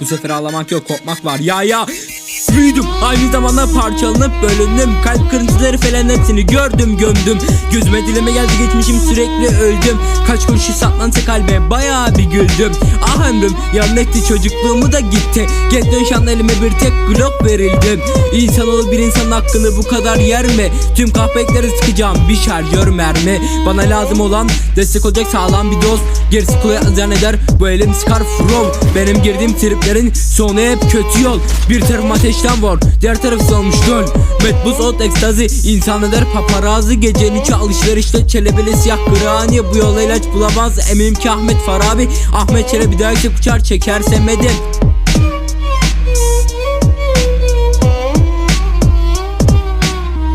Bu sefer ağlamak yok korkmak var. Ya ya. Büyüdüm. Aynı zamanda parçalanıp bölündüm. Kalp kırıntıları falan hepsini gördüm gömdüm. Gözüme dilime geldi geçmişim sürekli öldüm. Kaç kuruş saplansa kalbe bayağı bir güldüm Ah ömrüm yan çocukluğumu da gitti. Genç dönüşan elime bir tek glock verildi. İnsanoğlu bir insanın hakkını bu kadar yer mi? Tüm kahpekleri sıkacağım bir şarjör mermi. Bana lazım olan destek olacak sağlam bir dost. Gerisi kolay azyan eder bu elim sıkar from. Benim girdiğim triplerin sonu hep kötü yol. Bir tarafım ateşten var diğer tarafı solmuş göl. Metbuz ot ekstazi insan eder paparazzi. Gecenin üçü alışverişte çelebeli siyah gırani Bu yola ilaç bulamaz? Eminim ki Ahmet Farabi Ahmet Çelebi derse uçar çekerse medet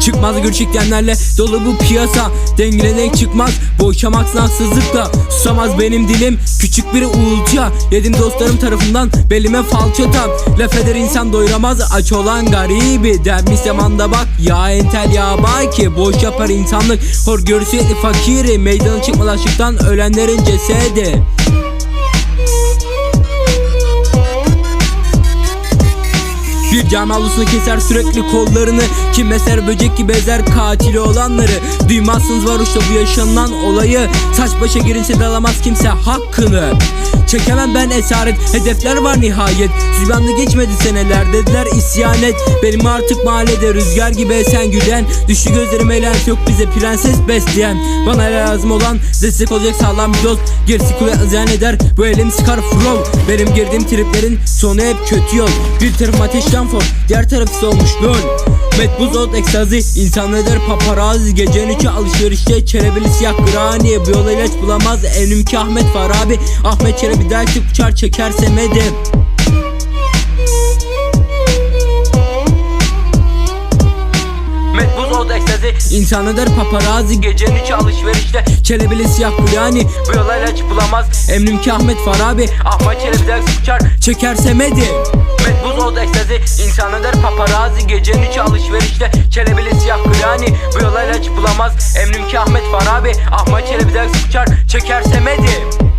Çıkmaz görüşüklenlerle dolu bu piyasa. Dengine denk çıkmaz boşamaksın haksızlıkla Susamaz benim dilim küçük bir uğultuya Yedim dostlarım tarafından belime falçata. Laf eder insan doyuramaz aç olan garibi. Dermiş zamanda bak ya entel ya baki. Boş yapar insanlık hor görü sürekli fakiri. Meydana çıkmaz açlıktan ölenlerin cesedi Cami avlusunu keser sürekli kollarını. Kim eser böcek gibi ezer katili olanları. Duymazsınız varoşta bu yaşanılan olayı. Saç başa girinse de alamaz kimse hakkını. Çekemem ben esaret Hedefler var nihayet. Sübyanlı geçmedi seneler dediler isyan et. Benim artık mahallede rüzgar gibi esen gülen. Düştü gözlerim eğlen yok bize prenses besleyen. Bana lazım olan destek olacak sağlam bir dost Gerisi kule azyan eder bu elim sıkar flow. Benim girdiğim triplerin sonu hep kötü yol. Bir tarafım ateşten for diğer tarafı solmuş göl Metbuz ot ekstazi. İnsan eder paparazzi. Gecenin içi alışverişte çelebili siyah grani Bu yola ilaç bulamaz. Emrimki Ahmet Farabi. Ahmet Çelebi dersi uçar çekerse medim İnsan eder paparazzi Gecenin içi alışverişte. Çelebili siyah yani Bu yola ilaç bulamaz. Emrimki Ahmet Farabi Ahmet Çelebi dersi uçar. Çekerse medim Metbuz oldu ekstazi İnsan eder paparazzi Gecenin içi alışverişte. Çelebili siyah yani Bu yola ilaç bulamaz. Emrim ki Ahmet Farabi Ahmet Çelebi ders uçar. Çekerse medim